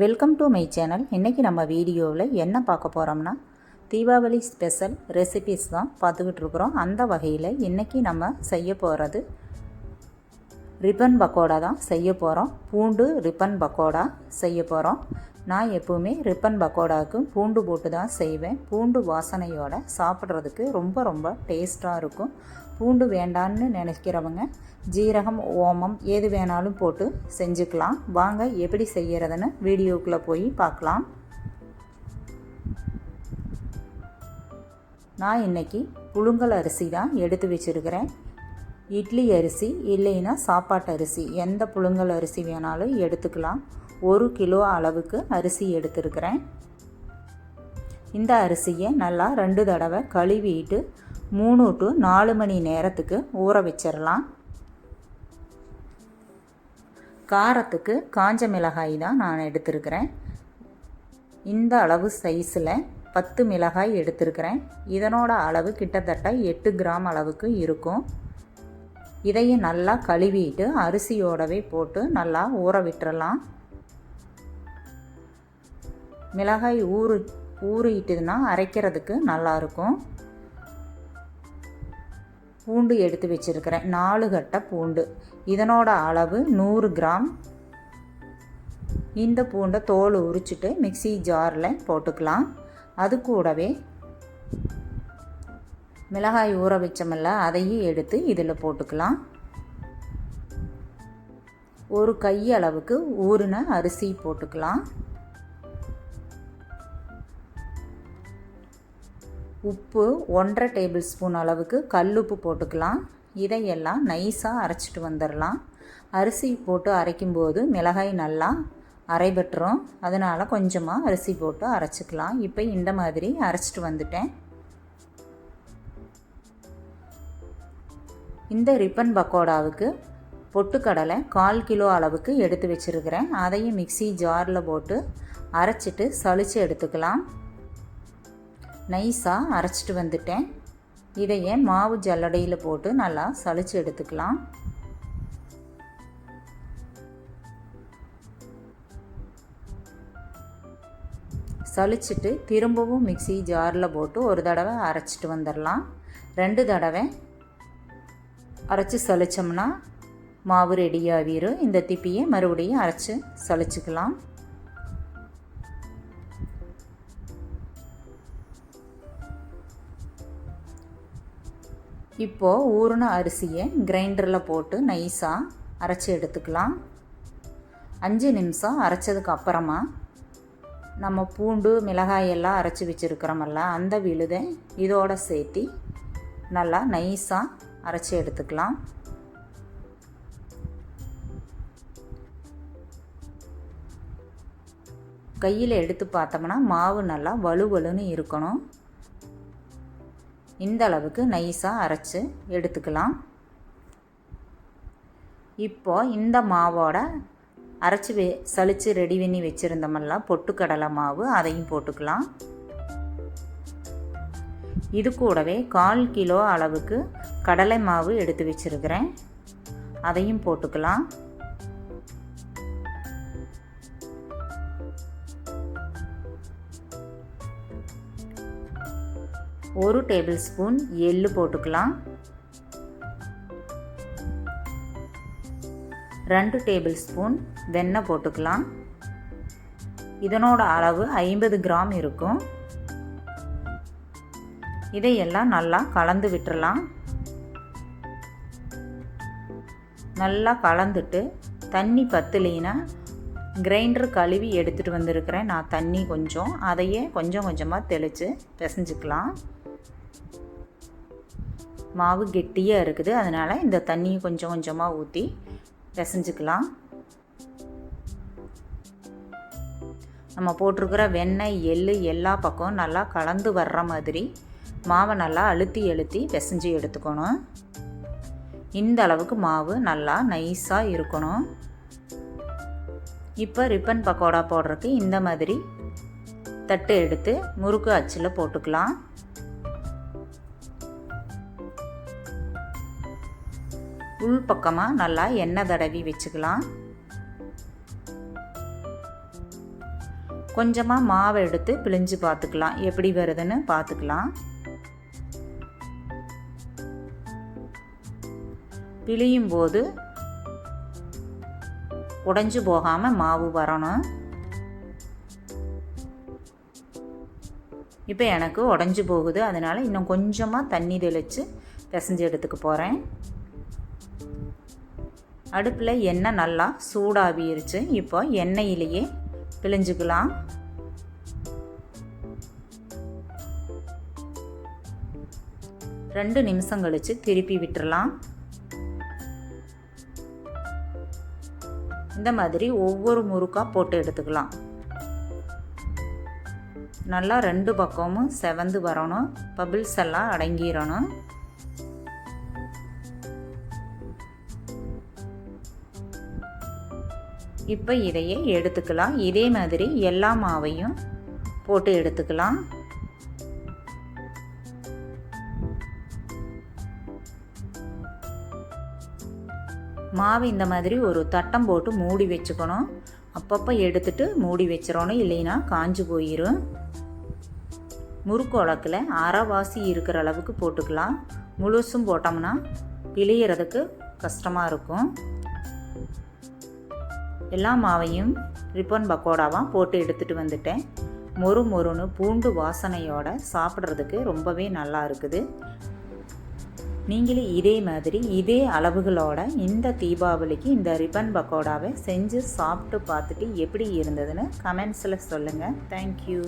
Welcome to my channel இன்றைக்கி நம்ம வீடியோவில் என்ன பார்க்க போகிறோம்னா தீபாவளி ஸ்பெஷல் ரெசிபிஸ் தான் பார்த்துக்கிட்டு இருக்கிறோம். அந்த வகையில் இன்றைக்கி நம்ம செய்ய போகிறது ரிப்பன் பக்கோடா தான் செய்ய போகிறோம் பூண்டு ரிப்பன் பக்கோடா செய்ய போகிறோம் நான் எப்போவுமே ரிப்பன் பக்கோடாவுக்கு பூண்டு போட்டு தான் செய்வேன். பூண்டு வாசனையோட சாப்பிட்றதுக்கு ரொம்ப ரொம்ப டேஸ்ட்டாக இருக்கும். பூண்டு வேண்டான்னு நினைக்கிறவங்க ஜீரகம் ஓமம் எது வேணாலும் போட்டு செஞ்சுக்கலாம். வாங்க எப்படி செய்கிறதுன்னு வீடியோக்குள்ளே போய் பார்க்கலாம். நான் இன்றைக்கி புழுங்கல் அரிசி தான் எடுத்து வச்சுருக்கிறேன். இட்லி அரிசி இல்லைன்னா சாப்பாட்டு அரிசி எந்த புழுங்கல் அரிசி வேணாலும் எடுத்துக்கலாம். ஒரு கிலோ அளவுக்கு அரிசி எடுத்துருக்கிறேன். இந்த அரிசியை நல்லா ரெண்டு தடவை கழுவிட்டு மூணு டு நாலு மணி நேரத்துக்கு ஊற வச்சிடலாம் காரத்துக்கு காஞ்ச மிளகாய் தான் நான் எடுத்திருக்கிறேன். இந்த அளவு சைஸில் பத்து மிளகாய் எடுத்திருக்கிறேன். இதனோட அளவு கிட்டத்தட்ட எட்டு கிராம் அளவுக்கு இருக்கும். இதையும் நல்லா கழுவிட்டு அரிசியோடவே போட்டு நல்லா ஊற விட்டுறலாம். மிளகாய் ஊறு ஊறிட்டுதுன்னா அரைக்கிறதுக்கு நல்லாயிருக்கும் பூண்டு எடுத்து வச்சுருக்கிறேன். நாலு கட்டை பூண்டு. இதனோட அளவு நூறு கிராம். இந்த பூண்டை தோல் உரிச்சிட்டு மிக்சி ஜாரில் போட்டுக்கலாம். அது கூடவே மிளகாய் ஊற வச்சமில்ல அதையும் எடுத்து இதில் போட்டுக்கலாம். ஒரு கை அளவுக்கு ஊறின அரிசி போட்டுக்கலாம். உப்பு ஒன்றரை டேபிள் ஸ்பூன் அளவுக்கு கல்லுப்பு போட்டுக்கலாம். இதையெல்லாம் நைஸாக அரைச்சிட்டு வந்துடலாம் அரிசி போட்டு அரைக்கும்போது மிளகாய் நல்லா அரைபட்டுரும். அதனால் கொஞ்சமாக அரிசி போட்டு அரைச்சிக்கலாம். இப்போ இந்த மாதிரி அரைச்சிட்டு வந்துட்டேன். இந்த ரிப்பன் பக்கோடாவுக்கு பொட்டுக்கடலை கால் கிலோ அளவுக்கு எடுத்து வச்சுருக்கிறேன். அதையும் மிக்சி ஜாரில் போட்டு அரைச்சிட்டு சளிச்சு எடுத்துக்கலாம். நைஸாக அரைச்சிட்டு வந்துட்டேன். இதையே மாவு ஜல்லடையில் போட்டு நல்லா சளிச்சு எடுத்துக்கலாம். சளிச்சிட்டு திரும்பவும் மிக்சி ஜாரில் போட்டு ஒரு தடவை அரைச்சிட்டு வந்துடலாம். ரெண்டு தடவை அரைச்சி சளிச்சோம்னா மாவு ரெடியாகிரும் இந்த திப்பியை மறுபடியும் அரைச்சி சளிச்சிக்கலாம். இப்போது ஊறின அரிசியை கிரைண்டரில் போட்டு நைஸாக அரைச்சி எடுத்துக்கலாம். அஞ்சு நிமிஷம் அரைச்சதுக்கு அப்புறமா நம்ம பூண்டு மிளகாய் எல்லாம் அரைச்சி வச்சுருக்கிறோமல்ல அந்த விழுதை இதோட சேர்த்தி நல்லா நைஸாக அரைச்சி எடுத்துக்கலாம். கையில் எடுத்து பார்த்தோம்னா மாவு நல்லா வலுவலுன்னு இருக்கணும். இந்த அளவுக்கு நைஸாக அரைச்சி எடுத்துக்கலாம். இப்போ இந்த மாவோட அரைச்சி வெ சளிச்சு ரெடி பண்ணி வச்சுருந்தோமெல்லாம் பொட்டுக்கடலை மாவு அதையும் போட்டுக்கலாம். இது கூடவே கால் கிலோ அளவுக்கு கடலை மாவு எடுத்து வச்சுருக்கிறேன். அதையும் போட்டுக்கலாம். ஒரு டேபிள் ஸ்பூன் எள்ளு போட்டுக்கலாம். ரெண்டு டேபிள் ஸ்பூன் வெண்ணெய் போட்டுக்கலாம். இதனோட அளவு ஐம்பது கிராம் இருக்கும். இதையெல்லாம் நல்லா கலந்து விட்டுறலாம். நல்லா கலந்துட்டு தண்ணி பத்துலினா கிரைண்டர் கழுவி எடுத்துகிட்டு வந்திருக்கிறேன். நான் தண்ணி கொஞ்சம் அதையே கொஞ்சம் கொஞ்சமாக தெளித்து பிசைஞ்சிக்கலாம். மாவு கெட்டியாக இருக்குது. அதனால் இந்த தண்ணியை கொஞ்சம் கொஞ்சமாக ஊற்றி பிசைஞ்சுக்கலாம். நம்ம போட்டிருக்கிற வெண்ணெய் எள் எல்லா பக்கம் நல்லா கலந்து வர்ற மாதிரி மாவை நல்லா அழுத்தி அழுத்தி பிசைஞ்சு எடுத்துக்கணும். இந்த அளவுக்கு மாவு நல்லா நைஸாக இருக்கணும். இப்போ ரிப்பன் பக்கோடா போடுறதுக்கு இந்த மாதிரி தட்டு எடுத்து முறுக்கு அச்சில் போட்டுக்கலாம். உள் பக்கமாக நல்லா எண்ணெய் தடவி வச்சுக்கலாம். கொஞ்சமாக மாவை எடுத்து பிழிஞ்சு பார்த்துக்கலாம். எப்படி வருதுன்னு பார்த்துக்கலாம். பிழியும் போது உடைஞ்சு போகாமல் மாவு வரணும். இப்போ எனக்கு உடஞ்சி போகுது. அதனால் இன்னும் கொஞ்சமாக தண்ணி தெளித்து பிசைஞ்சு எடுத்துக்க போகிறேன் அடுப்பில் எண்ணெய் நல்லா சூடாகிருச்சு இப்போ எண்ணெயிலேயே பிழிஞ்சுக்கலாம். ரெண்டு நிமிஷம் கழித்து திருப்பி விட்டுறலாம். இந்த மாதிரி ஒவ்வொரு முறுக்காக போட்டு எடுத்துக்கலாம். நல்லா ரெண்டு பக்கமும் செவந்து வரணும். பபிள்ஸ் எல்லாம் அடங்கிடணும் இப்போ இதையே எடுத்துக்கலாம். இதே மாதிரி எல்லா மாவையும் போட்டு எடுத்துக்கலாம். மாவு இந்த மாதிரி ஒரு தட்டம் போட்டு மூடி வச்சுக்கணும். அப்பப்போ எடுத்துட்டு மூடி வச்சிடணும். இல்லைன்னா காஞ்சு போயிடும் முறுக்கு உலக்கில் அரைவாசி இருக்கிற அளவுக்கு போட்டுக்கலாம். முழுசும் போட்டோம்னா பிழியறதுக்கு கஷ்டமாக இருக்கும். எல்லா மாவையும் ரிப்பன் பக்கோடாவாக போட்டு எடுத்துகிட்டு வந்துட்டேன். மொறு மொறுன்னு பூண்டு வாசனையோட சாப்பிட்றதுக்கு ரொம்பவே நல்லா இருக்குது. நீங்களே இதே மாதிரி இதே அளவுகளோட இந்த தீபாவளிக்கு இந்த ரிப்பன் பக்கோடாவை செஞ்சு சாப்பிட்டு பார்த்துட்டு எப்படி இருந்ததுன்னு கமெண்ட்ஸில் சொல்லுங்கள் தேங்க்யூ